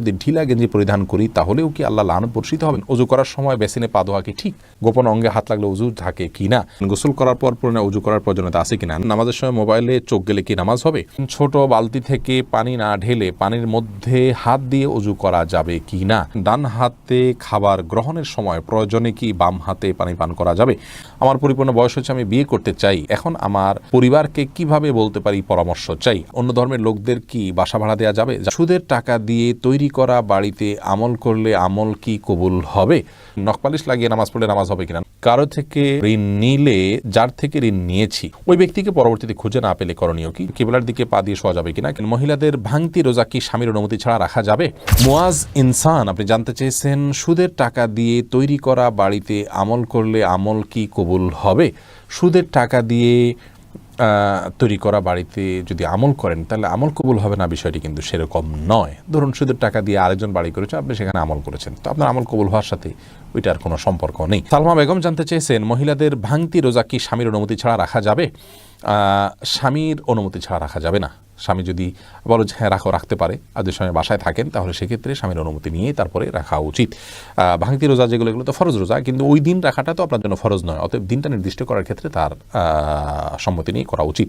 যদি ঢিলা গেঞ্জি পরিধান করি, তাহলেও কি আল্লাহ লানত বর্ষিত হবেন? অজু করার সময় বেসিনে পা ধোয়া কি ঠিক? গোপন অঙ্গে হাত লাগলে উজু থাকে কি না? গোসল করার পর পুরনো উজু করার প্রয়োজনীয়তা আছে কিনা নামাজের সময় মোবাইলে চোখ গেলে কি নামাজ হবে? ছোট বালতি থেকে পানি না ঢেলে পানির মধ্যে হাত দিয়ে উজু করা যাবে কি না? ডান হাতে খাবার গ্রহণের সময় প্রয়োজনে কি বাম হাতে পানি পান করা যাবে? আমার পরিপূর্ণ বয়স হচ্ছে আমি বিয়ে করতে চাই। এখন আমার পরিবারকে কীভাবে বলতে পারি পরামর্শ চাই? অন্য ধর্মের লোকদের কি বাসা ভাড়া দেওয়া যাবে? সুদের টাকা দিয়ে তৈরি করা, বাড়িতে আমল করলে আমল কি কবুল হবে? নখপালিশ লাগিয়ে নামাজ পড়লে নামাজ হবে কিনা? কারও থেকে ঋণ নিলে, যার থেকে ঋণ নিয়েছি, ওই ব্যক্তিকে পরবর্তীতে খুঁজে না পেলে করণীয় কি? কেবলার দিকে পা দিয়ে শোয়া যাবে কিনা? মহিলাদের ভাঙতি রোজা কি স্বামীর অনুমতি ছাড়া রাখা যাবে? মুয়াজ ইনসান, আপনি জানতে চেয়েছেন, সুদের টাকা দিয়ে তৈরি করা বাড়িতে আমল করলে আমল কি কবুল হবে? সুদের টাকা দিয়ে তৈরি করা বাড়িতে যদি আমল করেন, তাহলে আমল কবুল হবে না বিষয়টি কিন্তু সেরকম নয়। ধরুন শুধু টাকা দিয়ে আরেকজন বাড়ি করেছে, আপনি সেখানে আমল করেছেন। তো আপনার আমল কবুল হওয়ার সাথে ওইটার কোনো সম্পর্ক নেই। সালমা বেগম জানতে চেয়েছেন, মহিলাদের ভাঙতি রোজা কি স্বামীর অনুমতি ছাড়া রাখা যাবে? স্বামীর অনুমতি ছাড়া রাখা যাবে না। স্বামী যদি বলো যে হ্যাঁ রাখো, রাখতে পারে। আর যদি স্বামী বাসায় থাকেন, তাহলে সেক্ষেত্রে স্বামীর অনুমতি নিয়ে তারপরে রাখা উচিত। ভাঙতি রোজা যেগুলো, এগুলো তো ফরজ রোজা, কিন্তু ওই দিন রাখাটা তো আপনার জন্য ফরজ নয়, অতএব দিনটা নির্দিষ্ট করার ক্ষেত্রে তার সম্মতি নিয়ে করা উচিত।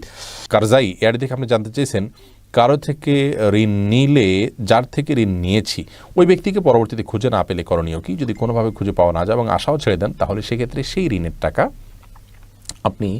কারজাই এর দিকে আপনি জানতে চেয়েছেন, কারও থেকে ঋণ নিলে, যার থেকে ঋণ নিয়েছি, ওই ব্যক্তিকে পরবর্তীতে খুঁজে না পেলে করণীয় কি? যদি কোনোভাবে খুঁজে পাওয়া না যায় এবং আশাও ছেড়ে দেন, তাহলে সেক্ষেত্রে সেই ঋণের টাকা আপনি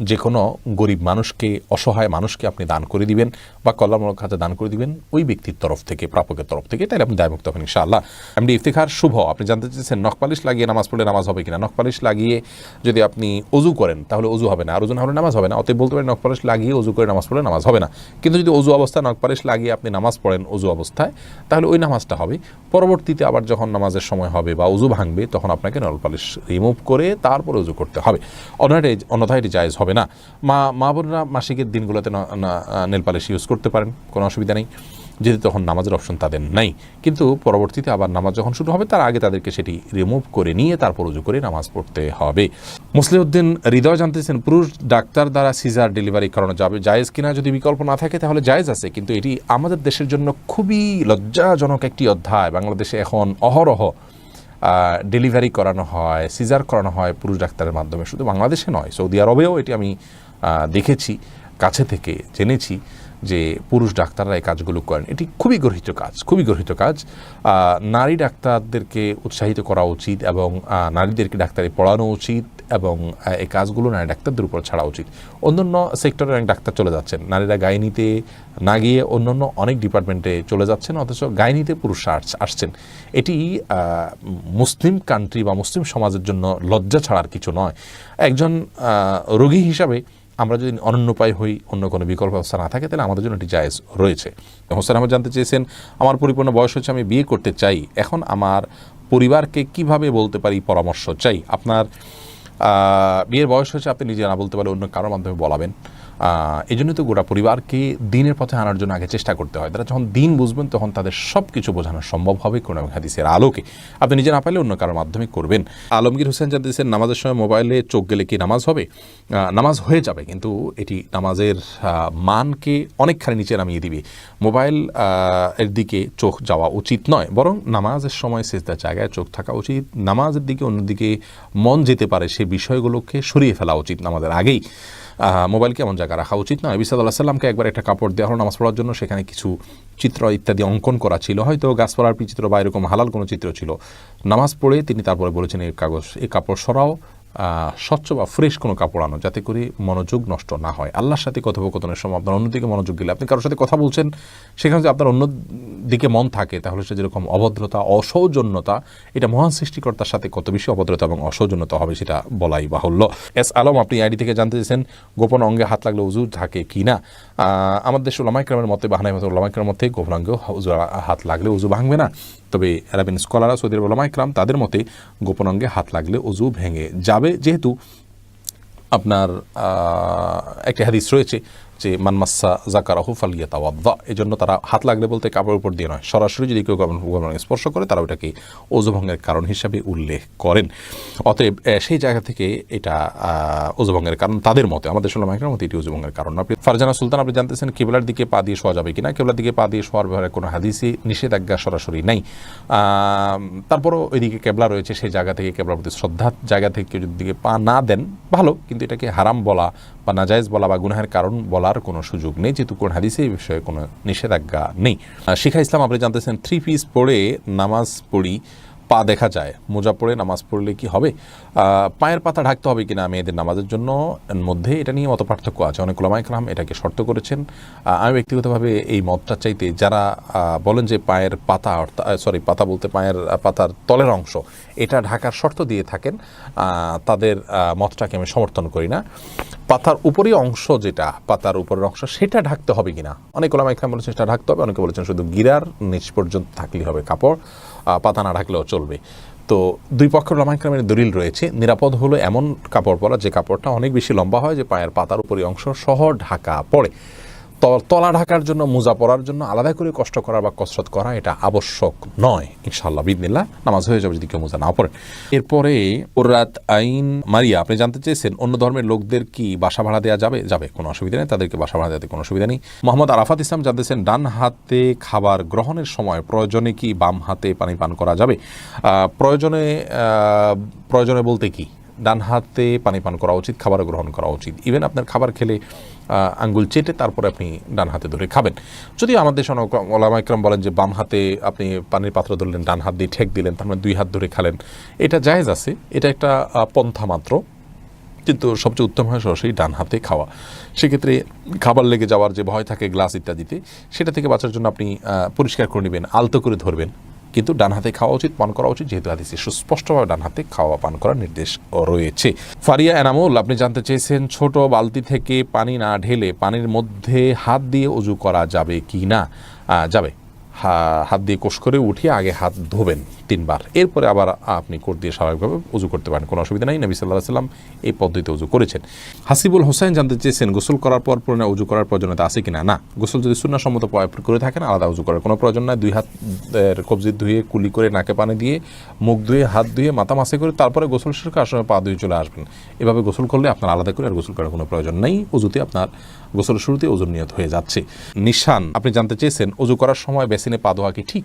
যে কোনো গরিব মানুষকে, অসহায় মানুষকে আপনি দান করে দিবেন বা কল্যাণমূলক খাতে দান করে দিবেন ওই ব্যক্তির তরফ থেকে, প্রাপকের তরফ থেকে, তাহলে আপনি দায়মুক্ত হবেন ইনশাআল্লাহ। এমনি ইফতিখার, শুভ। আপনি জানতে চেয়েছেন নখপালিশ লাগিয়ে নামাজ পড়লে নামাজ হবে কিনা? নখপালিশ লাগিয়ে যদি আপনি অজু করেন, তাহলে অজু হবে না। আর ওজু না হলে নামাজ হবে না। অতএব বলতে পারেন নখপালিশ লাগিয়ে অজু করে নামাজ পড়লে নামাজ হবে না। কিন্তু যদি অজু অবস্থায় নখপালিশ লাগিয়ে আপনি নামাজ পড়েন অজু অবস্থায়, তাহলে ওই নামাজটা হবে। পরবর্তীতে আবার যখন নামাজের সময় হবে বা উজু ভাঙবে, তখন আপনাকে নলপালিশ রিমুভ করে তারপরে উজু করতে হবে। অন্যথায় অন্যথায় এটি জায়েজ হবে না। মা মা বোনরা মাসিকের দিনগুলোতে নেল পালিশ ইউজ করতে পারেন, কোনো অসুবিধা নেই। যেহেতু তখন নামাজের অপশন তাদের নাই। কিন্তু পরবর্তীতে আবার নামাজ যখন শুরু হবে, তার আগে তাদেরকে সেটি রিমুভ করে নিয়ে তারপর উজু করে নামাজ পড়তে হবে। মুসলিউদ্দিন হৃদয় জানতেছেন, পুরুষ ডাক্তার দ্বারা সিজার ডেলিভারি করানো যাবে, জায়েজ কিনা যদি বিকল্প না থাকে তাহলে জায়েজ আছে। কিন্তু এটি আমাদের দেশের জন্য খুবই লজ্জাজনক একটি অধ্যায়। বাংলাদেশে এখন অহরহ ডেলিভারি করানো হয় সিজার করানো হয় পুরুষ ডাক্তারের মাধ্যমে। শুধু বাংলাদেশে নয়, সৌদি আরবেও এটি আমি দেখেছি, কাছে থেকে জেনেছি। যে পুরুষ ডাক্তাররা এই কাজগুলো করেন, এটি খুবই গর্হিত কাজ, খুবই গর্হিত কাজ। নারী ডাক্তারদেরকে উৎসাহিত করা উচিত এবং নারীদেরকে ডাক্তারি পড়ানো উচিত এবং এই কাজগুলো নারী ডাক্তারদের উপর ছাড়া উচিত। অন্যান্য সেক্টরে অনেক ডাক্তার চলে যাচ্ছেন, নারীরা গাইনিতে না গিয়ে অন্যান্য অনেক ডিপার্টমেন্টে চলে যাচ্ছেন, অথচ গাইনিতে পুরুষরা আস- আসছেন। এটি মুসলিম কান্ট্রি বা মুসলিম সমাজের জন্য লজ্জা ছাড়ার কিছু নয়। একজন রোগী হিসাবে আমরা যদি অনন্য উপায় হই, অন্য কোনো বিকল্প ব্যবস্থা না থাকে, তাহলে আমাদের জন্য এটি জায়েজ রয়েছে। হোসেন আহমদ জানতে চেয়েছেন, আমার পরিপূর্ণ বয়স হচ্ছে আমি বিয়ে করতে চাই। এখন আমার পরিবারকে কীভাবে বলতে পারি পরামর্শ চাই? আপনার বিয়ের বয়স হচ্ছে আপনি নিজে না বলতে পারলে অন্য কারোর মাধ্যমে বলাবেন। এই জন্য তো গোটা পরিবারকে দিনের পথে আনার জন্য আগে চেষ্টা করতে হয়। তারা যখন দিন বুঝবেন, তখন তাদের সব কিছু বোঝানো সম্ভব হবে কোনো হাদিসের আলোকে। আপনি নিজে না পারলে অন্য কারোর মাধ্যমে করবেন। আলমগীর হোসেন জানতেছেন নামাজের সময় মোবাইলে চোখ গেলে কি নামাজ হবে? নামাজ হয়ে যাবে, কিন্তু এটি নামাজের মানকে অনেকখানি নিচে নামিয়ে দিবে। মোবাইল এর দিকে চোখ যাওয়া উচিত নয়, বরং নামাজের সময় সেজদার জায়গায় চোখ থাকা উচিত। নামাজের দিকে অন্যদিকে মন যেতে পারে সে বিষয়গুলোকে সরিয়ে ফেলা উচিত নামাজের আগেই। মোবাইলকে এমন জায়গায় রাখা উচিত নয়? বিসাদ আল্লাহ সাল্লামকে একবার একটা কাপড় দেওয়া হলো নামাজ পড়ার জন্য, সেখানে কিছু চিত্র ইত্যাদি অঙ্কন করা ছিল। হয়তো গাছপালার চিত্র বা এরকম হালাল কোনো চিত্র ছিল। নামাজ পড়ে তিনি তারপরে বলেছেন এই কাগজ এই কাপড় সরাও। স্বচ্ছ বা ফ্রেশ কোনো কাপড় আনো, যাতে করে মনোযোগ নষ্ট না হয়। আল্লাহর সাথে কথোপকথনের সময় আপনার অন্যদিকে মনোযোগ দিলে। আপনি কারোর সাথে কথা বলছেন, সেখানে যদি আপনার অন্য দিকে মন থাকে, তাহলে সে যেরকম অভদ্রতা, অসৌজন্যতা, এটা মহান সৃষ্টিকর্তার সাথে কত বেশি অভদ্রতা এবং অসৌজন্যতা হবে সেটা বলাই বাহুল্য। এস আলম, আপনি আইডি থেকে জানতে চেয়েছেন গোপন অঙ্গে হাত লাগলে উজু থাকে কি না? আমাদের দেশে ওলামাইক্রামের মতে বাহানাই মতো ওলামাইক্রামের মধ্যে গোপন অঙ্গে হাত লাগলে উজু ভাঙবে না। তবে অ্যারাবিন স্কলাররা সৌদি আরব ওলামাইক্রাম তাদের মতে গোপন অঙ্গে হাত লাগলে অজু ভেঙে যাবে। যেহেতু আপনার একটি হাদিস রয়েছে যে মানমাসা জাকারাহু ফালিয়া তাওয়াদ্দা এই জন্য তারা হাত লাগলে বলতে কাপড়ের উপর দিয়ে নয়। সরাসরি যদি কেউ গরম স্পর্শ করে তারা ওটাকে ওজভঙ্গের কারণ হিসাবে উল্লেখ করেন। অতএব সেই জায়গা থেকে এটা আহ, ওজভঙ্গের কারণ তাদের মতে আমাদের সাল্লাম একরাম মতে এটি ওজভঙ্গের কারণ। আপনি ফারজানা সুলতান আপনি জানতেছেন কেবলার দিকে পা দিয়ে শোয়া যাবে কিনা? কেবলার দিকে পা দিয়ে শোয়ার ব্যাপারে কোনো হাদিসি নিষেধাজ্ঞা সরাসরি নাই। তারপরও ওইদিকে কেবলা রয়েছে সেই জায়গা থেকে কেবলার প্রতি শ্রদ্ধার জায়গা থেকে কেউ যদি দিকে পা না দেন ভালো। কিন্তু এটাকে হারাম বলা বা নাজায়েজ বলা বা গুনাহের কারণ বলার কোনো সুযোগ নেই, যেহেতু কোন হাদিসে এই বিষয়ে কোনো নিষেধাজ্ঞা নেই। শিখা ইসলাম আপনি জানতেছেন থ্রি পিস পরে নামাজ পড়ি, পা দেখা যায়। মোজা পড়ে নামাজ পড়লে কি হবে? পায়ের পাতা ঢাকতে হবে কিনা মেয়েদের নামাজের জন্য? মধ্যে এটা নিয়ে মত পার্থক্য আছে। অনেক ওলামাইকরাম এটাকে শর্ত করেছেন। আমি ব্যক্তিগতভাবে এই মতটা চাইতে যারা বলেন যে পায়ের পাতা অর্থাৎ সরি পাতা বলতে পায়ের, পাতার তলের অংশ এটা ঢাকার শর্ত দিয়ে থাকেন তাদের মতটাকে আমি সমর্থন করি না। পাতার উপরই অংশ যেটা, পাতার উপরের অংশ, সেটা ঢাকতে হবে কিনা? অনেক ওলামা ইকরাম বলেছেন সেটা ঢাকতে হবে, অনেকে বলেছেন শুধু গিরার নিচ পর্যন্ত থাকলেই হবে কাপড় পাতা না ঢাকলেও চলবে। তো দুই পক্ষের ওলামা ইকরামের দলিল রয়েছে, নিরাপদ হলো এমন কাপড় পরা যে কাপড়টা অনেক বেশি লম্বা হয় যে পায়ের পাতার উপরে অংশ সহ ঢাকা পড়ে। তলা ঢাকার জন্য, মোজা পরার জন্য আলাদা করে কষ্ট করা বা কসরত করা এটা আবশ্যক নয়। ইনশাল্লাহ বিদিনিল্লা নামাজ হয়ে যাবে যদি কেউ মোজা না পড়ে এরপরে ওরাত আইন, মারিয়া, আপনি জানতে চেয়েছেন অন্য ধর্মের লোকদের কি বাসা ভাড়া দেওয়া যাবে? যাবে, কোনো অসুবিধা নেই, তাদেরকে বাসা ভাড়া দেওয়াতে কোনো অসুবিধা নেই। মোহাম্মদ আরাফাত ইসলাম জানতেছেন, ডান হাতে খাবার গ্রহণের সময় প্রয়োজনে কি বাম হাতে পানি পান করা যাবে? প্রয়োজনে প্রয়োজনে বলতে কি? ডান হাতে পানি পান করা উচিত, খাবার গ্রহণ করা উচিত। ইভেন আপনার খাবার খেলে আঙ্গুল চেটে তারপরে আপনি ডান হাতে ধরে খাবেন। যদিও আমাদের দেশে ওলামা ইকরাম বলেন যে বাম হাতে আপনি পানির পাত্র ধরলেন, ডান হাত দিয়ে ঠেক দিলেন, তার মানে দুই হাত ধরে খালেন। এটা জায়েজ আছে, এটা একটা পন্থা মাত্র। কিন্তু সবচেয়ে উত্তম হয় সরাসরি ডান হাতে খাওয়া। সেক্ষেত্রে খাবার লেগে যাওয়ার যে ভয় থাকে, গ্লাস ইত্যাদিতে, সেটা থেকে বাঁচার জন্য আপনি পরিষ্কার করে নেবেন, আলতো করে ধরবেন। কিন্তু ডান হাতে খাওয়া উচিত, পান করা উচিত। যেহেতু হাদিসে সুস্পষ্টভাবে ডান হাতে খাওয়া, পান করার নির্দেশ রয়েছে। ফারিয়া এনামুল, আপনি জানতে চেয়েছেন ছোট বালতি থেকে পানি না ঢেলে পানির মধ্যে হাত দিয়ে উজু করা যাবে কি না? যাবে। হাত দিয়ে কোষ করে উঠিয়ে আগে হাত ধোবেন। তিনবার। এরপরে আবার আপনি কোট দিয়ে স্বাভাবিকভাবে উজু করতে পারেন, কোনো অসুবিধা নেই। নবী সাল্লাহ সাল্লাম এই পদ্ধতিতে উজু করেছেন। হাসিবুল হোসেন জানতে চেয়েছেন, গোসল করার পর পুরনো উজু করার প্রয়োজনীয়তা আছে কিনা? না, গোসল যদি সুন্নাসম্মত করে থাকেন, আলাদা উজু করার কোনো প্রয়োজন নাই। দুই হাত কবজি ধুয়ে, কুলি করে নাকে পানি দিয়ে, মুখ ধুয়ে, হাত ধুয়ে, মাথা মাসে করে তারপরে গোসল শেষ করে পা ধুয়ে চলে আসবেন। এভাবে গোসল করলে আপনার আলাদা করে আর গোসল করার কোনো প্রয়োজন নেই। উজুতে আপনার গোসলের শুরুতে ওজন নিয়ত হয়ে যাচ্ছে। নিশান, আপনি জানতে চেয়েছেন, উজু করার সময় বেসিনে পা ধোয়া কি ঠিক?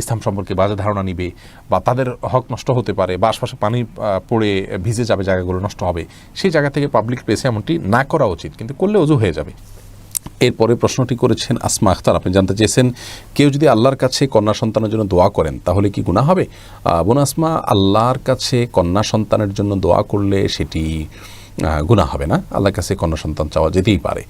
ইসলাম সম্পর্কে বাজে ধারণা নিবে বা তাদের হক নষ্ট হতে পারে বা আশপাশে পানি পড়ে ভিজে যাবে, জায়গাগুলো নষ্ট হবে, সেই জায়গা থেকে পাবলিক প্লেসে এমনটি না করা উচিত, কিন্তু করলে অজু হয়ে যাবে। এরপরে প্রশ্নটি করেছেন আসমা আখতার, আপনি জানতে চেয়েছেন, কেউ যদি আল্লাহর কাছে কন্যা সন্তানের জন্য দোয়া করেন, তাহলে কি গুণা হবে? বোন আসমা, আল্লাহর কাছে কন্যা সন্তানের জন্য দোয়া করলে সেটি গুণা হবে না? আল্লাহর কাছে কন্যা সন্তান চাওয়া যেতেই পারে।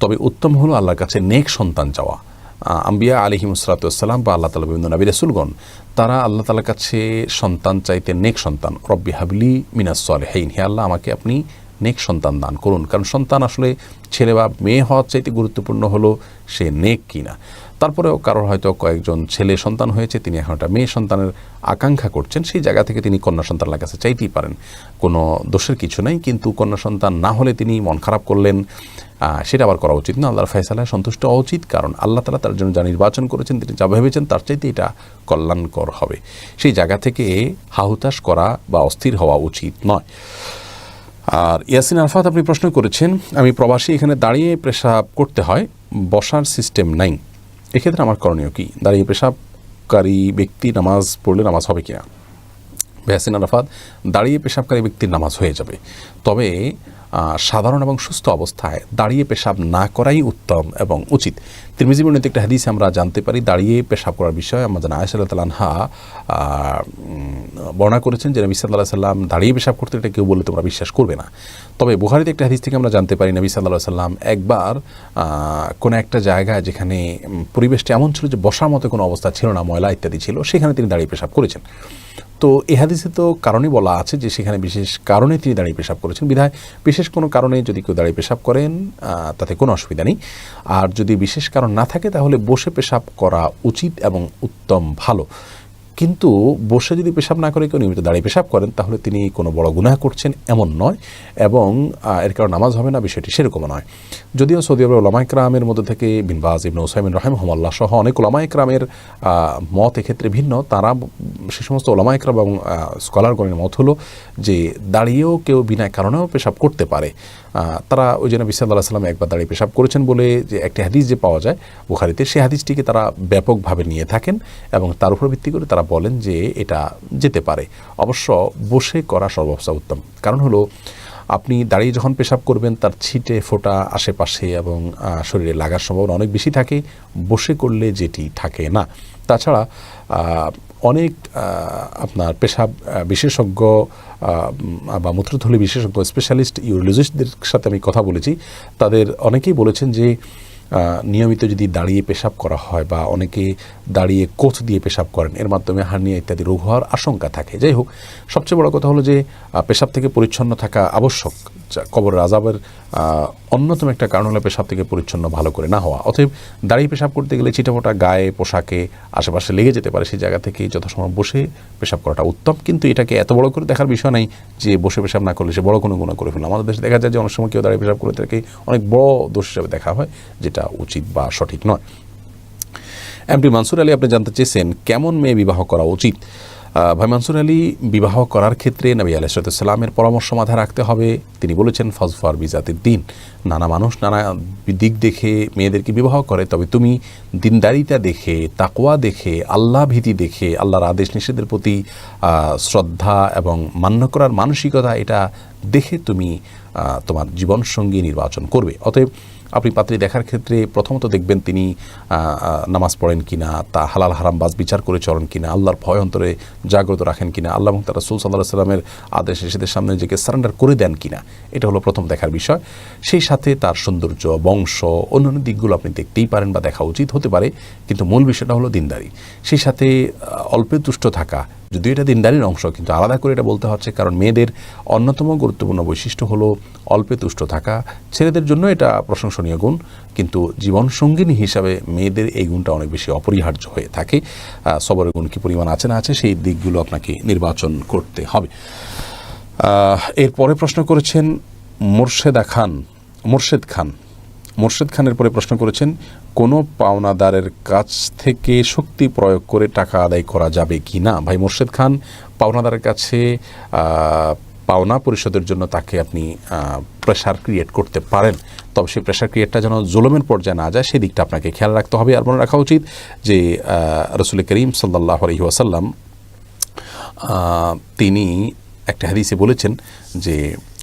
তবে উত্তম হলো আল্লাহর কাছে নেক সন্তান চাওয়া। আম্বিয়া আলিহিম সালাতাম বা আল্লাহ তালা বিভিন্ন নবী রসুলগণ, তারা আল্লাহ তালার কাছে সন্তান চাইতে নেক সন্তান। রব্বি হাবলি মিনাস হেইন হে আল্লাহ, আমাকে আপনি নেক সন্তান দান করুন। কারণ সন্তান আসলে ছেলে বা মেয়ে হওয়ার চাইতে গুরুত্বপূর্ণ হলো সে নেক কিনা। তারপরেও কারোর হয়তো কয়েকজন ছেলে সন্তান হয়েছে, তিনি এখন একটা মেয়ে সন্তানের আকাঙ্ক্ষা করছেন, সেই জায়গা থেকে তিনি কন্যা সন্তানের কাছে চাইতেই পারেন। কোনো দোষের কিছু নেই, কিন্তু কন্যা সন্তান না হলে তিনি মন খারাপ করলেন সেটা আবার করা উচিত না। আল্লাহর ফয়সালায় সন্তুষ্ট হওয়া উচিত, কারণ আল্লাহ তালা তার জন্য যা নির্বাচন করেছেন, তিনি যা ভেবেছেন, তার চাইতে এটা কল্যাণকর হবে। সেই জায়গা থেকে হাহুতাশ করা বা অস্থির হওয়া উচিত নয়। আর ইয়াসিন আলফাত, আপনি প্রশ্ন করেছেন, আমি প্রবাসী, এখানে দাঁড়িয়ে পেশাব করতে হয় বসার সিস্টেম নাই। এক্ষেত্রে আমার করণীয় কি? দাঁড়িয়ে পেশাবকারী ব্যক্তি নামাজ পড়লে নামাজ হবে কিনা? ইয়াসিন আরাফাত দাঁড়িয়ে পেশাবকারী ব্যক্তির নামাজ হয়ে যাবে। তবে সাধারণ এবং সুস্থ অবস্থায় দাঁড়িয়ে পেশাব না করাই উত্তম এবং উচিত। তিরমিজি বর্ণিত একটা হাদিসে আমরা জানতে পারি, দাঁড়িয়ে পেশাব করার বিষয়ে আমাদের আয়সাল্লাহ তালানহা বর্ণনা করেছেন যে নবী সাল্লাহ সাল্লাম দাঁড়িয়ে পেশাব করতে এটা কেউ বললে তোমরা বিশ্বাস করবে না। তবে বুহারিতে একটা হাদিস থেকে আমরা জানতে পারি, নবী সাল্লাহ সাল্লাম একবার কোনো একটা জায়গায় যেখানে পরিবেশটা এমন ছিল যে বসার মতো কোনো অবস্থা ছিল না, ময়লা ইত্যাদি ছিল, সেখানে তিনি দাঁড়িয়ে পেশাব করেছেন। তো এহাদিসে হাদিসে তো কারণে বলা আছে যে সেখানে বিশেষ কারণে তিনি দাঁড়িয়ে পেশাব করেছেন। বিধায় বিশেষ কোনো কারণে যদি কেউ দাঁড়িয়ে পেশাব করেন তাতে কোনো অসুবিধা নেই। আর যদি বিশেষ কারণ না থাকে, তাহলে বসে পেশাব করা উচিত এবং উত্তম ভালো। কিন্তু বসে যদি পেশাব না করে কেউ নিয়মিত দাঁড়িয়ে পেশাব করেন, তাহলে তিনি কোনো বড় গুনাহ করছেন এমন নয় এবং এর কারণ নামাজ হবে না, বিষয়টি সেরকমও নয়। যদিও সৌদি আরবের ওলামাইকরামের মধ্যে থেকে বিনবাজ ইবন ওসাইমিন রহেম হমাল্লা সহ অনেক ওলামাইকরামের মত এক্ষেত্রে ভিন্ন। তারা সে সমস্ত ওলামাইকরাম এবং স্কলারগণের মত হলো যে দাঁড়িয়েও কেউ বিনা কারণেও পেশাব করতে পারে। তারা ওই জন্য বিসাল্লাহ সাল্লাম একবার দাঁড়িয়ে পেশাব করেছেন বলে যে একটি হাদিস যে পাওয়া যায়, বুখারিতে সেই হাদিসটিকে তারা ব্যাপকভাবে নিয়ে থাকেন এবং তার উপর ভিত্তি করে তারা বলেন যে এটা যেতে পারে। অবশ্য বসে করা সর্বাবস্থা উত্তম। কারণ হলো, আপনি দাঁড়িয়ে যখন পেশাব করবেন, তার ছিটে ফোটা আশেপাশে এবং শরীরে লাগার সম্ভাবনা অনেক বেশি থাকে। বসে করলে যেটি থাকে না। তাছাড়া অনেক আপনার পেশাব বিশেষজ্ঞ বা মূত্রথলি বিশেষজ্ঞ, স্পেশালিস্ট ইউরোলজিস্টদের সাথে আমি কথা বলেছি। তাদের অনেকেই বলেছেন যে নিয়মিত যদি দাঁড়িয়ে পেশাব করা হয় বা অনেকে দাঁড়িয়ে কোচ দিয়ে পেশাব করেন। এর মাধ্যমে হার্নিয়া ইত্যাদি রোগ হওয়ার আশঙ্কা থাকে। যাই হোক, সবচেয়ে বড় কথা হলো যে পেশাব থেকে পরিচ্ছন্ন থাকা আবশ্যক। যা কবরের আজাবের অন্যতম একটা কারণ হলো পেশাব থেকে পরিচ্ছন্ন ভালো করে না হওয়া। অতএব দাঁড়িয়ে পেশাব করতে গেলে চিটাফোটা গায়ে, পোশাকে, আশেপাশে লেগে যেতে পারে সেই জায়গা থেকে যথাসময় বসে পেশাব করাটা উত্তম। কিন্তু এটাকে এত বড় করে দেখার বিষয় নেই যে, বসে পেশাব না করলে সে বড় কোনো গুণা করে ফেলল। আমাদের দেশে দেখা যায় যে, অনেক সময় কেউ দাঁড়িয়ে পেশাব করে তাকে অনেক বড় দোষ হিসেবে দেখা হয়, যেটা উচিত বা সঠিক নয়। এমপি মানসুর আলী, আপনি জানতে চেয়েছেন কেমন মেয়ে বিবাহ করা উচিত? ভাই মানসুর আলী, বিবাহ করার ক্ষেত্রে নবী আলাইসালামের পরামর্শ মাথায় রাখতে হবে। তিনি বলেছেন, ফজফার বিজাতির দিন। নানা মানুষ নানা দিক দেখে মেয়েদেরকে বিবাহ করে। তবে তুমি দিনদারিতা দেখে তাকোয়া দেখে, আল্লাহ ভীতি দেখে, আল্লাহর আদেশ নিষেধের প্রতি শ্রদ্ধা এবং মান্য করার মানসিকতা, এটা দেখে তুমি তোমার জীবনসঙ্গী নির্বাচন করবে। অতএব আপনি পাত্রী দেখার ক্ষেত্রে প্রথমত দেখবেন তিনি নামাজ পড়েন কিনা, তা হালাল হারাম বাজ বিচার করে চলেন কিনা, আল্লাহর ভয় অন্তরে জাগ্রত রাখেন কিনা, আল্লাহ এবং তার রসুল সাল্লাহ সাল্লামের আদেশ নিষেধের সামনে নিজেকে সারেন্ডার করে দেন কিনা, এটা হলো প্রথম দেখার বিষয়। সেই সাথে তার সৌন্দর্য, বংশ, অন্যান্য দিকগুলো আপনি দেখতেই পারেন বা দেখা উচিত, হতে পারে, কিন্তু মূল বিষয়টা হলো দিনদারি। সেই সাথে অল্পে তুষ্ট থাকা যদিও এটা দিনদারির অংশ, কিন্তু আলাদা করে এটা বলতে হচ্ছে কারণ মেয়েদের অন্যতম গুরুত্বপূর্ণ বৈশিষ্ট্য হলো অল্পে তুষ্ট থাকা। ছেলেদের জন্য এটা প্রশংসনীয় গুণ, কিন্তু জীবনসঙ্গিনী হিসাবে মেয়েদের এই গুণটা অনেক বেশি অপরিহার্য হয়ে থাকে। সবরের গুণ কি পরিমাণ আছে না আছে সেই দিকগুলো আপনাকে নির্বাচন করতে হবে। এরপরে প্রশ্ন করেছেন মোর্শেদা খান, মোর্শেদ খান। মোর্শেদ খানের পরে প্রশ্ন করেছেন, কোনো পাওনাদারের কাছ থেকে শক্তি প্রয়োগ করে টাকা আদায় করা যাবে কি না? ভাই মোর্শেদ খান, পাওনাদারের কাছে পাওনা পরিশোধের জন্য তাকে আপনি প্রেশার ক্রিয়েট করতে পারেন। তবে সেই প্রেশার ক্রিয়েটটা যেন জুলুমের পর্যায়ে না যায় সেদিকটা আপনাকে খেয়াল রাখতে হবে। আর মনে রাখা উচিত যে রসুল করিম সাল্লাহ আলহি ওয়াসাল্লাম তিনি একটা হাদিসে বলেছেন যে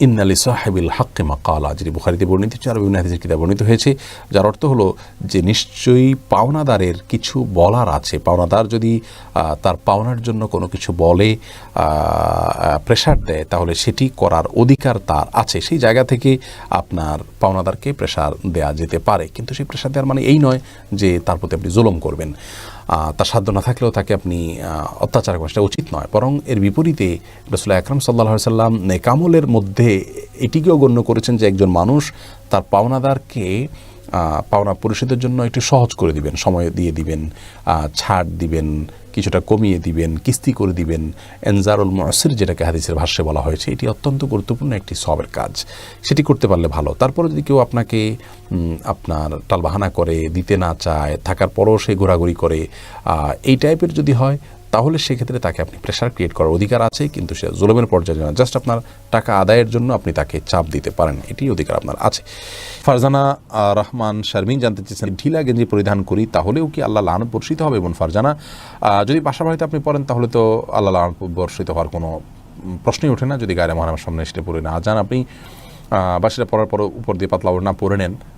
ইন্নালি সাহেবিল হাক্কে মাকালা, যেটি বুখারিতে বর্ণিত হচ্ছে আর বিভিন্ন হাদিসের কিতাব বর্ণিত হয়েছে, যার অর্থ হলো যে নিশ্চয়ই পাওনাদারের কিছু বলার আছে। পাওনাদার যদি তার পাওনার জন্য কোনো কিছু বলে প্রেশার দেয়, তাহলে সেটি করার অধিকার তার আছে। সেই জায়গা থেকে আপনার পাওনাদারকে প্রেশার দেয়া যেতে পারে। কিন্তু সেই প্রেশার দেওয়ার মানে এই নয় যে তার প্রতি আপনি জুলম করবেন। তার সাধ্য না থাকলেও তাকে আপনি অত্যাচার করা সেটা উচিত নয়। বরং এর বিপরীতে রসুল্লাহ আকরম সাল্লাহ সাল্লাম নেকামলের মধ্যে এটিকেও গণ্য করেছেন যে একজন মানুষ তার পাওনাদারকে পাওনা পরিশোধের জন্য একটু সহজ করে দিবেন। সময় দিয়ে দিবেন ছাড় দিবেন, কিছুটা কমিয়ে দিবেন, কিস্তি করে দিবেন। এনজারুল মসির যেটাকে হাদিসের ভাষ্যে বলা হয়েছে, এটি অত্যন্ত গুরুত্বপূর্ণ একটি সবের কাজ। সেটি করতে পারলে ভালো। তারপরে যদি কেউ আপনাকে আপনার টালবাহানা করে, দিতে না চায়, থাকার পরও সে ঘোরাঘুরি করে এই টাইপের যদি হয় তাহলে সেক্ষেত্রে তাকে আপনি প্রেশার ক্রিয়েট করার অধিকার আছে কিন্তু সে জুলুমের পর্যায়ে না জাস্ট আপনার টাকা আদায়ের জন্য আপনি তাকে চাপ দিতে পারেন এটি অধিকার আপনার আছে। ফারজানা রহমান শারমিন জানতে চেয়েছেন ঢিলা গেঞ্জি পরিধান করি তাহলেও কি আল্লাহ লান বর্ষিত হবে এবং ফারজানা? যদি বাসা বাড়িতে আপনি পড়েন তাহলে তো আল্লাহ লান বর্ষিত হওয়ার কোনো প্রশ্নই ওঠে না। যদি গায়ে মহানামের সামনে এসে পড়ে না যান আপনি আহ, বা সেটা পরার পর উপর দিয়ে পাতলা ওড়না পরে নেন।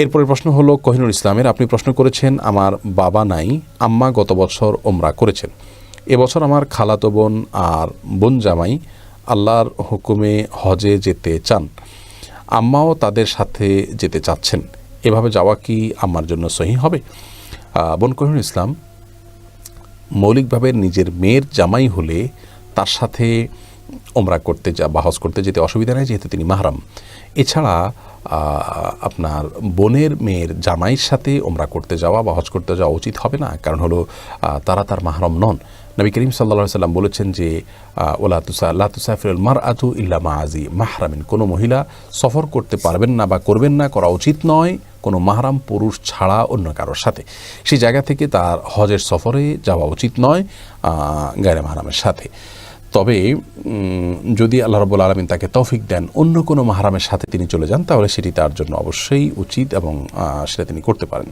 এরপরের প্রশ্ন হলো কোহিনুর ইসলামের আপনি প্রশ্ন করেছেন, আমার বাবা নাই, আম্মা গত বছর ওমরা করেছেন। এবছর আমার খালাতো বোন আর বোন জামাই আল্লাহর হুকুমে হজে যেতে চান। আম্মাও তাদের সাথে যেতে চাচ্ছেন। এভাবে যাওয়া কি আম্মার জন্য সহি হবে? বোন কোহিনুর ইসলাম, মৌলিকভাবে নিজের মেয়ের জামাই হলে তার সাথে ওমরা করতে যা বা হজ করতে যেতে অসুবিধা নেই, যেহেতু তিনি মাহরাম। এছাড়া আপনার বোনের মেয়ের জামাইয়ের সাথে ওমরা করতে যাওয়া বা হজ করতে যাওয়া উচিত হবে না। কারণ হলো তারা তার মাহরম নন। নবী করিম সাল্লা সাল্লাম বলেছেন যে ওলা তুসা আল্লাহ তুসাফিরুল মার আতু ইল্লা মাহাজি মাহরামিন। কোনো মহিলা সফর করতে পারবেন না বা করবেন না, করা উচিত নয়। কোনো মাহরাম পুরুষ ছাড়া অন্য কারোর সাথে। সেই জায়গা থেকে তার হজের সফরে যাওয়া উচিত নয় গায়ে মাহরামের সাথে। তবে যদি আল্লাহ রবুল আলমিন তাকে তৌফিক দেন অন্য কোনো মাহারামের সাথে তিনি চলে যান, তাহলে সেটি তার জন্য অবশ্যই উচিত এবং সেটা তিনি করতে পারেন।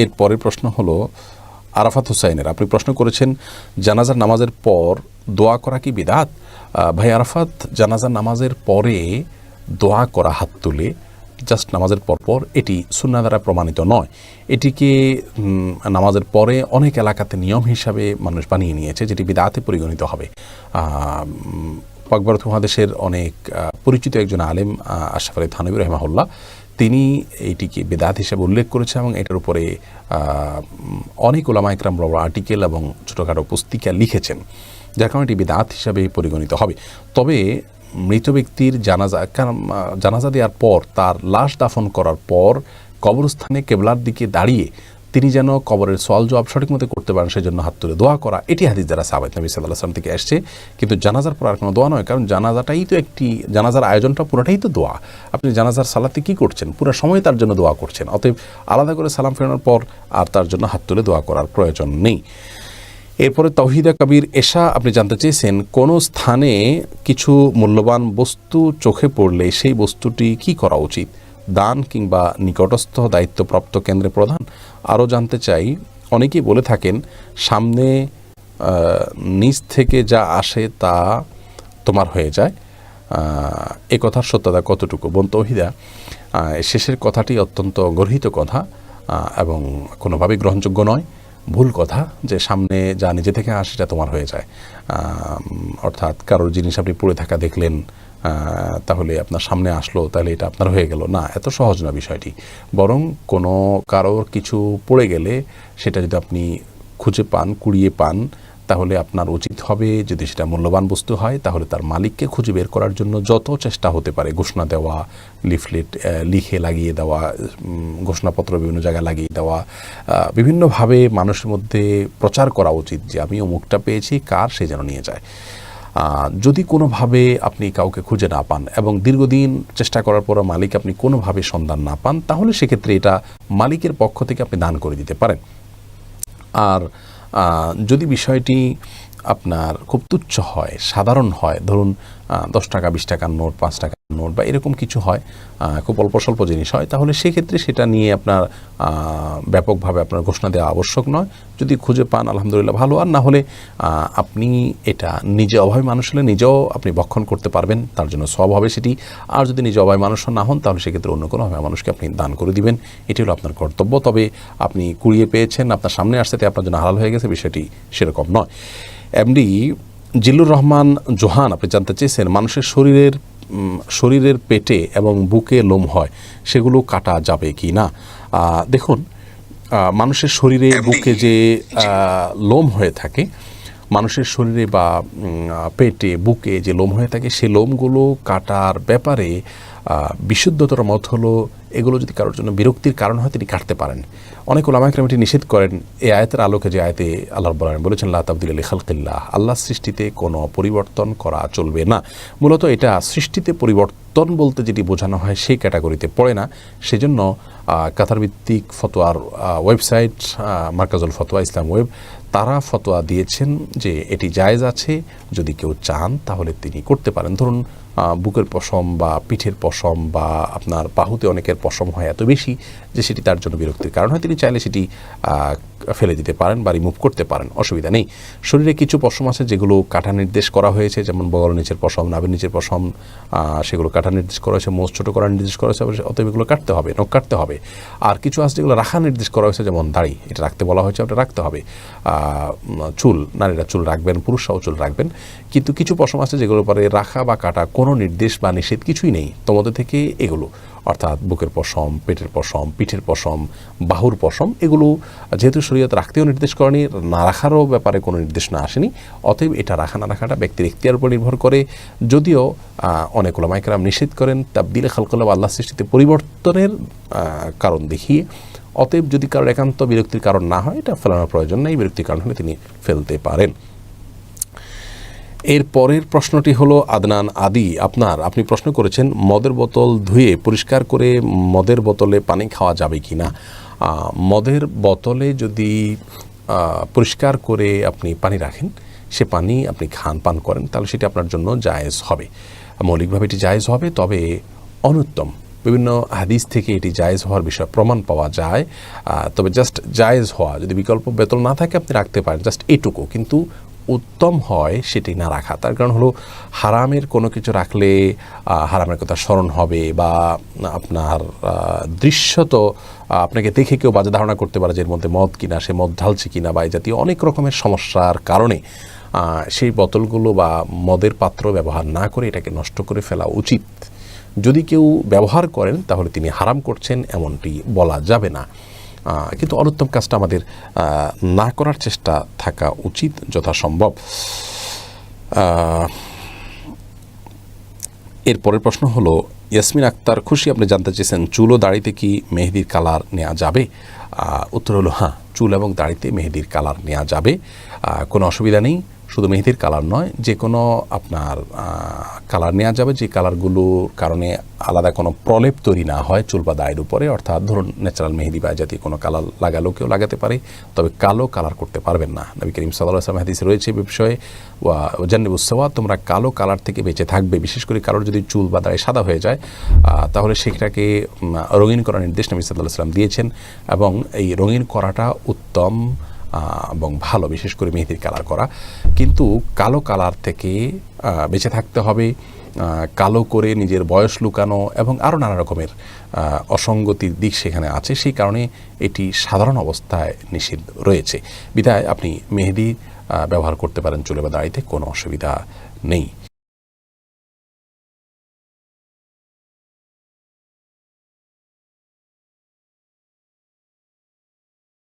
এর পরের প্রশ্ন হলো, আরাফাত হুসাইনের, আপনি প্রশ্ন করেছেন, জানাজার নামাজের পর দোয়া করা কি বিদাত? ভাই আরাফাত, জানাজার নামাজের পরে দোয়া করা হাত তুলে জাস্ট নামাজের পর পর এটি সুন্না দ্বারা প্রমাণিত নয়। এটিকে নামাজের পরে অনেক এলাকাতে নিয়ম হিসাবে মানুষ বানিয়ে নিয়েছে, যেটি বিদাতে পরিগণিত হবে। পাকবরত মহাদেশের অনেক পরিচিত একজন আলেম আশরাফ আলী থানবী রহমাহুল্লাহ, তিনি এইটিকে বেদাত হিসেবে উল্লেখ করেছে এবং এটার উপরে অনেক ওলামা একরাম বড় আর্টিকেল এবং ছোটোখাটো পুস্তিকা লিখেছেন, যার কারণে এটি বেদাত হিসাবে পরিগণিত হবে। তবে মৃত ব্যক্তির জানাজা জানাজা দেওয়ার পর, তার লাশ দাফন করার পর কবরস্থানে কেবলার দিকে দাঁড়িয়ে তিনি যেন কবরের সওয়াল জবাব সঠিক মতো করতে পারেন, সেজন্য হাত তুলে দোয়া করা। এটি হাদিস দ্বারা সাবেত, নবী সাল্লাহ আসলাম থেকে আসছে কিন্তু জানাজার পর আর কোনো দোয়া নয়, কারণ জানাজাটাই তো একটি, জানাজার আয়োজনটা পুরোটাই তো দোয়া। আপনি জানাজার সালাতে কি করছেন? পুরো সময় তার জন্য দোয়া করছেন, অতএব আলাদা করে সালাম ফেরানোর পর আর তার জন্য হাত তুলে দোয়া করার প্রয়োজন নেই। এরপরে তৌহিদা কবির এশা, আপনি জানতে চেয়েছেন, কোন স্থানে কিছু মূল্যবান বস্তু চোখে পড়লে সেই বস্তুটি কি করা উচিত? দান কিংবা নিকটস্থ দায়িত্বপ্রাপ্ত কেন্দ্রে প্রধান? আরও জানতে চাই, অনেকেই বলে থাকেন, সামনে নিচ থেকে যা আসে তা তোমার হয়ে যায়। এ কথার সত্যতা কতটুকু? বোন তৌহিদা শেষের কথাটি অত্যন্ত গর্হিত কথা এবং কোনোভাবেই গ্রহণযোগ্য নয়। ভুল কথা যে সামনে যা নিজে থেকে আসে সেটা তোমার হয়ে যায়। অর্থাৎ কারোর জিনিস আপনি পড়ে থাকা দেখলেন তাহলে আপনার সামনে আসলো, তাহলে এটা আপনার হয়ে গেল। না, এত সহজ না বিষয়টি। বরং কোনো কারোর কিছু পড়ে গেলে সেটা যদি আপনি খুঁজে পান, কুড়িয়ে পান তাহলে আপনার উচিত হবে যদি সেটা মূল্যবান বস্তু হয়, তাহলে তার মালিককে খুঁজে বের করার জন্য যত চেষ্টা হতে পারে, ঘোষণা দেওয়া, লিফলেট লিখে লাগিয়ে দেওয়া ঘোষণাপত্র বিভিন্ন জায়গায় লাগিয়ে দেওয়া বিভিন্নভাবে মানুষের মধ্যে প্রচার করা উচিত যে আমি অমুকটা পেয়েছি, কার সে যেন নিয়ে যায়। যদি কোনোভাবে আপনি কাউকে খুঁজে না পান এবং দীর্ঘদিন চেষ্টা করার পর মালিক আপনি কোনোভাবে সন্ধান না পান, তাহলে সেক্ষেত্রে এটা মালিকের পক্ষ থেকে আপনি দান করে দিতে পারেন। আর যদি বিষয়টি আপনার খুব তুচ্ছ হয়, সাধারণ হয়। ধরুন দশ টাকা, বিশ টাকার নোট, পাঁচ টাকার নোট বা এরকম কিছু হয় খুব অল্প স্বল্প জিনিস হয়, তাহলে সেক্ষেত্রে সেটা নিয়ে আপনার ব্যাপকভাবে আপনার ঘোষণা দেওয়া আবশ্যক নয়। যদি খুঁজে পান, আলহামদুলিল্লাহ ভালো। আর না হলে আপনি এটা নিজে অভাবী মানুষ হলে নিজেও আপনি বক্ষণ করতে পারবেন, তার জন্য সব হবে সেটি। আর যদি নিজে অভাবী মানুষ না হন, তাহলে সেক্ষেত্রে অন্য কোনো অভাবী মানুষকে আপনি দান করে দিবেন। এটি হলো আপনার কর্তব্য। তবে আপনি কুড়িয়ে পেয়েছেন, আপনার সামনে আসতে আপনার জন্য হালাল হয়ে গেছে, বিষয়টি সেরকম নয়। এমডি জিল্লুর রহমান জোহান আপনি জানতে চেয়েছেন মানুষের শরীরের শরীরের পেটে এবং বুকে লোম হয় সেগুলো কাটা যাবে কি না? দেখুন মানুষের শরীরে বুকে যে লোম হয়ে থাকে মানুষের শরীরে বা পেটে বুকে যে লোম হয়ে থাকে সে লোমগুলো কাটার ব্যাপারে বিশুদ্ধতর মত হলো এগুলো যদি কারোর জন্য বিরক্তির কারণ হয় তিনি কাটতে পারেন। অনেক ওলামাইকরাম এটি নিষেধ করেন এই আয়তের আলোকে যে আয়তে আল্লাহ বলেন বলেছেন লা তাবদিল আলী খালকিল্লাহ আল্লাহ সৃষ্টিতে কোনো পরিবর্তন করা চলবে না। মূলত এটা সৃষ্টিতে পরিবর্তন বলতে যেটি বোঝানো হয় সেই ক্যাটাগরিতে পড়ে না। সেজন্য আহ, কাতার ভিত্তিক ফতোয়ার ওয়েবসাইট মার্কাজুল ফতোয়া ইসলাম ওয়েব তারা ফতোয়া দিয়েছেন যে এটি জায়েজ আছে। যদি কেউ চান, তাহলে তিনি করতে পারেন। ধরুন বুকের পশম বা পিঠের পশম বা আপনার বাহুতে অনেকের পশম হয় এত বেশি যে সেটি তার জন্য বিরক্তির কারণ হয়। তিনি চাইলে সেটি ফেলে দিতে পারেন বা রিমুভ করতে পারেন, অসুবিধা নেই। শরীরে কিছু পশম আছে যেগুলো কাটা নির্দেশ করা হয়েছে, যেমন বগল নিচের পশম, নাভের নিচের পশম সেগুলো কাটা নির্দেশ করা হয়েছে, মোষ ছোটো করার নির্দেশ করা হয়েছে অতএব এগুলো কাটতে হবে, নখ কাটতে হবে। আর কিছু আছে যেগুলো রাখা নির্দেশ করা হয়েছে, যেমন দাড়ি, এটা রাখতে বলা হয়েছে, ওটা রাখতে হবে। চুল, নারীরা চুল রাখবেন, পুরুষরাও চুল রাখবেন। কিন্তু কিছু পশম আছে যেগুলোর পরে রাখা বা কাটা কোনো নির্দেশ বা নিষেধ কিছুই নেই। তোমাদের থেকে এগুলো। অর্থাৎ বুকের পশম, পেটের পশম, পিঠের পশম, বাহুর পশম, এগুলো যেহেতু শরীয়ত রাখতেও নির্দেশ করেনি, না রাখারও ব্যাপারে কোনো নির্দেশ না আসেনি, অতএব এটা রাখা, না রাখাটা ব্যক্তির এখতিয়ার উপর নির্ভর করে। যদিও অনেক ওলামাইকরাম নিষেধ করেন, তাবদিলে খালকল্লাহ আল্লাহ সৃষ্টিতে পরিবর্তনের কারণ দেখিয়ে, অতএব যদি কারোর একান্ত বিরক্তির কারণ না হয়, এটা ফেলানোর প্রয়োজন নেই, বিরক্তির কারণ হলে তিনি ফেলতে পারেন। এর পরের প্রশ্নটি হলো, আদনান আদি, আপনার, আপনি প্রশ্ন করেছেন, মদের বোতল ধুয়ে পরিষ্কার করে মদের বোতলে পানি খাওয়া যাবে কি না মদের বোতলে যদি পরিষ্কার করে আপনি পানি রাখেন, সে পানি আপনি খান, পান করেন, তাহলে সেটি আপনার জন্য জায়েজ হবে। মৌলিকভাবে এটি জায়েজ হবে, তবে অনুত্তম। বিভিন্ন হাদিস থেকে এটি জায়েজ হওয়ার বিষয়ে প্রমাণ পাওয়া যায়। তবে জাস্ট জায়েজ হওয়া, যদি বিকল্প বেতন না থাকে, আপনি রাখতে পারেন, জাস্ট এটুকু। কিন্তু উত্তম হয় সেটি না রাখা। তার কারণ হলো হারামের কোনো কিছু রাখলে হারামের কথা স্মরণ হবে বা আপনার দৃশ্যত আপনাকে দেখে কেউ বাজে ধারণা করতে পারে যে এর মধ্যে মদ কিনা, সে মদ ঢালছে কিনা বা এই জাতীয় অনেক রকমের সমস্যার কারণে সেই বোতলগুলো বা মদের পাত্র ব্যবহার না করে এটাকে নষ্ট করে ফেলা উচিত। যদি কেউ ব্যবহার করেন তাহলে তিনি হারাম করছেন, এমনটি বলা যাবে না। কিন্তু অনুত্তম কাজটা আমাদের না করার চেষ্টা থাকা উচিত যথাসম্ভব। এর পরের প্রশ্ন হলো, ইয়াসমিন আক্তার খুশি আপনি জানতে চেয়েছেন চুল ও দাড়িতে কি মেহেদির কালার নেওয়া যাবে? উত্তর হলো হ্যাঁ চুল এবং দাড়িতে মেহেদির কালার নেওয়া যাবে। কোনো অসুবিধা নেই। শুধু মেহেদির কালার নয় যে কোনো আপনার কালার নেওয়া যাবে, যে কালারগুলোর কারণে আলাদা কোনো প্রলেপ তৈরি না হয় চুল বা দায়ের উপরে। অর্থাৎ ধরুন ন্যাচারাল মেহেদি বা জাতীয় কোনো কালার লাগালেও কেউ লাগাতে পারে, তবে কালো কালার করতে পারবেন না। নবী করিম সাল্লাহ আসলাম হাদিসে রয়েছে বিষয়ে জান্নিবুসওয়া তোমরা কালো কালার থেকে বেঁচে থাকবে। বিশেষ করে কারোর যদি চুল বা দাড়ি সাদা হয়ে যায় তাহলে সেটাকে রঙিন করার নির্দেশ নবী সাল্লাহ সাল্লাম দিয়েছেন এবং এই রঙিন করাটা উত্তম এবং ভালো, বিশেষ করে মেহেদির কালার করা। কিন্তু কালো কালার থেকে বেঁচে থাকতে হবে কালো করে নিজের বয়স লুকানো এবং আরও নানা রকমের অসঙ্গতির দিক সেখানে আছে। সেই কারণে এটি সাধারণ অবস্থায় নিষিদ্ধ রয়েছে। বিধায় আপনি মেহেদি ব্যবহার করতে পারেন চলে বা দাঁড়িয়ে কোনো অসুবিধা নেই।